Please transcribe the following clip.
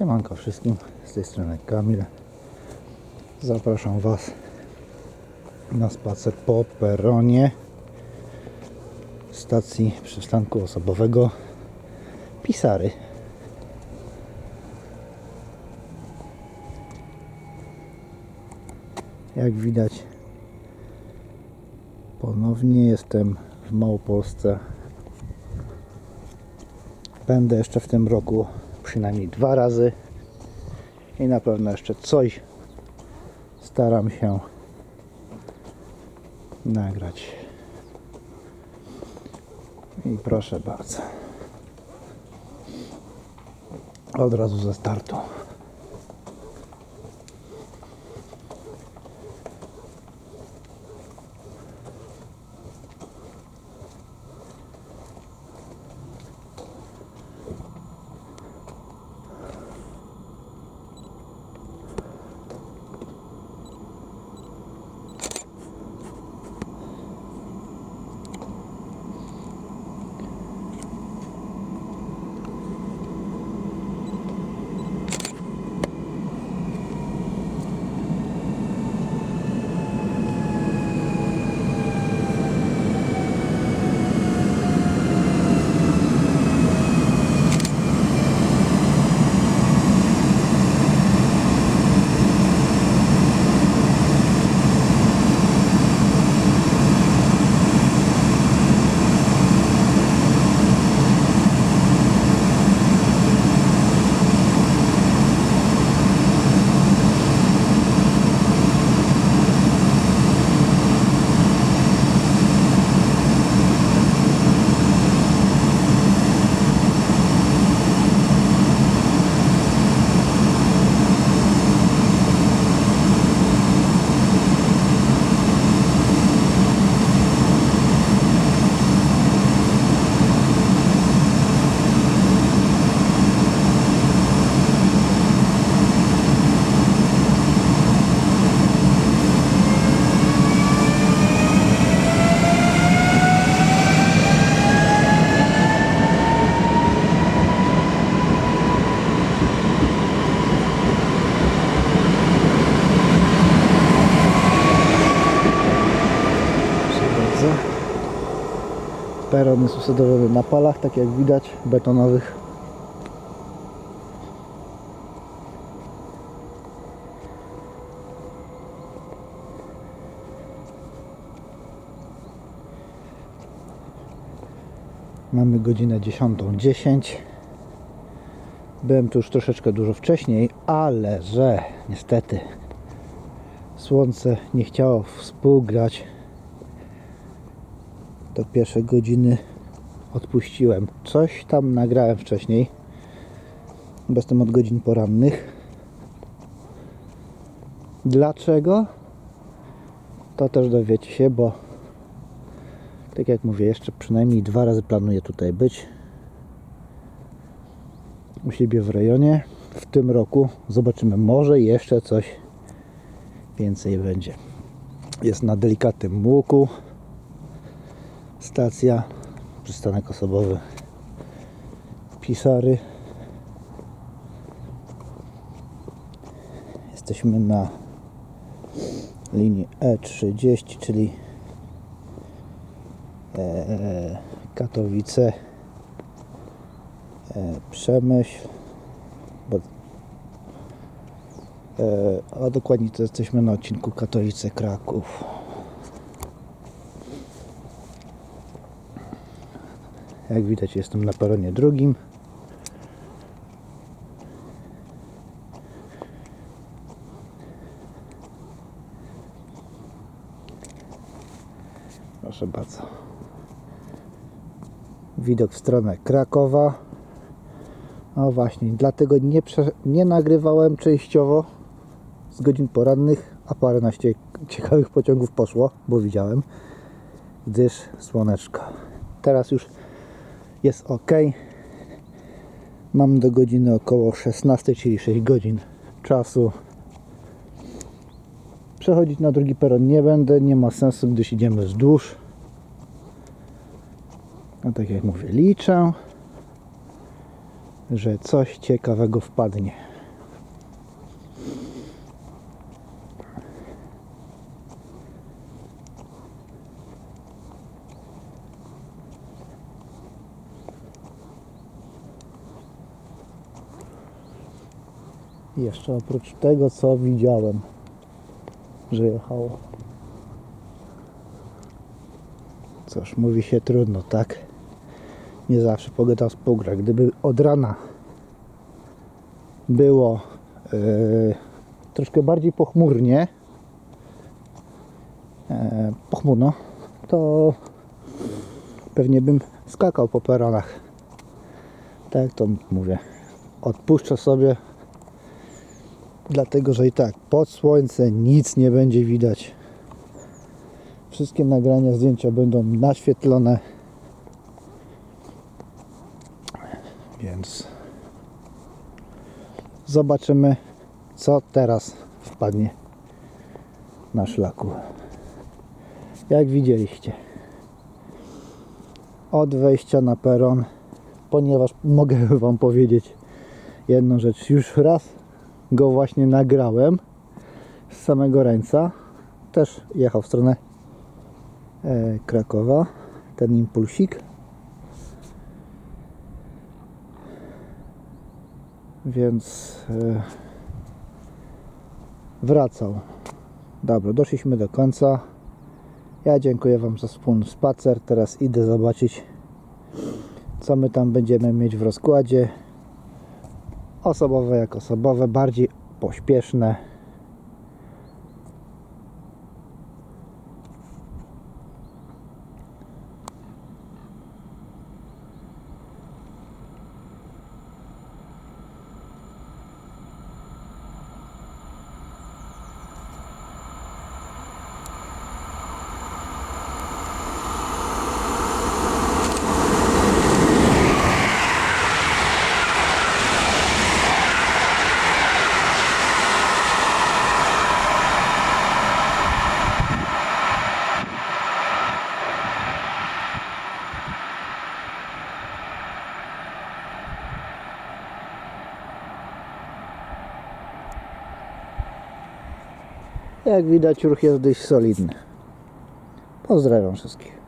Siemanko wszystkim, z tej strony Kamil. Zapraszam Was na spacer po peronie stacji przystanku osobowego Pisary. Jak widać, ponownie jestem w Małopolsce. Będę jeszcze w tym roku przynajmniej dwa razy i na pewno jeszcze coś staram się nagrać. I proszę bardzo. Od razu ze startu. Peron jest na palach, tak jak widać, betonowych. Mamy godzinę 10.10. Byłem tu już troszeczkę dużo wcześniej, ale że niestety słońce nie chciało współgrać do pierwszej godziny odpuściłem. Coś tam nagrałem wcześniej, jestem od godzin porannych. Dlaczego? To też dowiecie się, bo tak jak mówię, jeszcze przynajmniej dwa razy planuję tutaj być. U siebie w rejonie. W tym roku zobaczymy, może jeszcze coś więcej będzie. Jest na delikatnym łuku stacja, przystanek osobowy Pisary. Jesteśmy na linii E30, czyli e, Katowice, e, Przemyśl, e, a dokładnie to jesteśmy na odcinku Katowice-Kraków. Jak widać jestem na peronie drugim. Proszę bardzo. Widok w stronę Krakowa. No właśnie, dlatego nie, nie nagrywałem częściowo z godzin porannych, a paręnaście ciekawych pociągów poszło, bo widziałem, gdyż słoneczko. Teraz już jest ok. Mam do godziny około 16, czyli 6 godzin czasu. Przechodzić na drugi peron nie będę, nie ma sensu, gdyż idziemy wzdłuż. A tak jak mówię, liczę, że coś ciekawego wpadnie. Jeszcze oprócz tego, co widziałem, że jechało. Cóż, mówi się trudno, tak? Nie zawsze pogoda współgra. Gdyby od rana było yy, troszkę bardziej pochmurnie, e, pochmurno, to pewnie bym skakał po peronach. Tak to mówię. Odpuszczę sobie, dlatego że i tak pod słońce nic nie będzie widać. Wszystkie nagrania, zdjęcia będą naświetlone. Więc zobaczymy, co teraz wpadnie na szlaku. Jak widzieliście, od wejścia na peron, ponieważ mogę Wam powiedzieć jedną rzecz, już raz go właśnie nagrałem z samego ręca, też jechał w stronę e, Krakowa, ten impulsik. Więc e, wracał. Dobra, doszliśmy do końca. Ja dziękuję Wam za wspólny spacer. Teraz idę zobaczyć, co my tam będziemy mieć w rozkładzie. Osobowe jak osobowe, bardziej pośpieszne. Jak widać ruch jest dość solidny. Pozdrawiam wszystkich.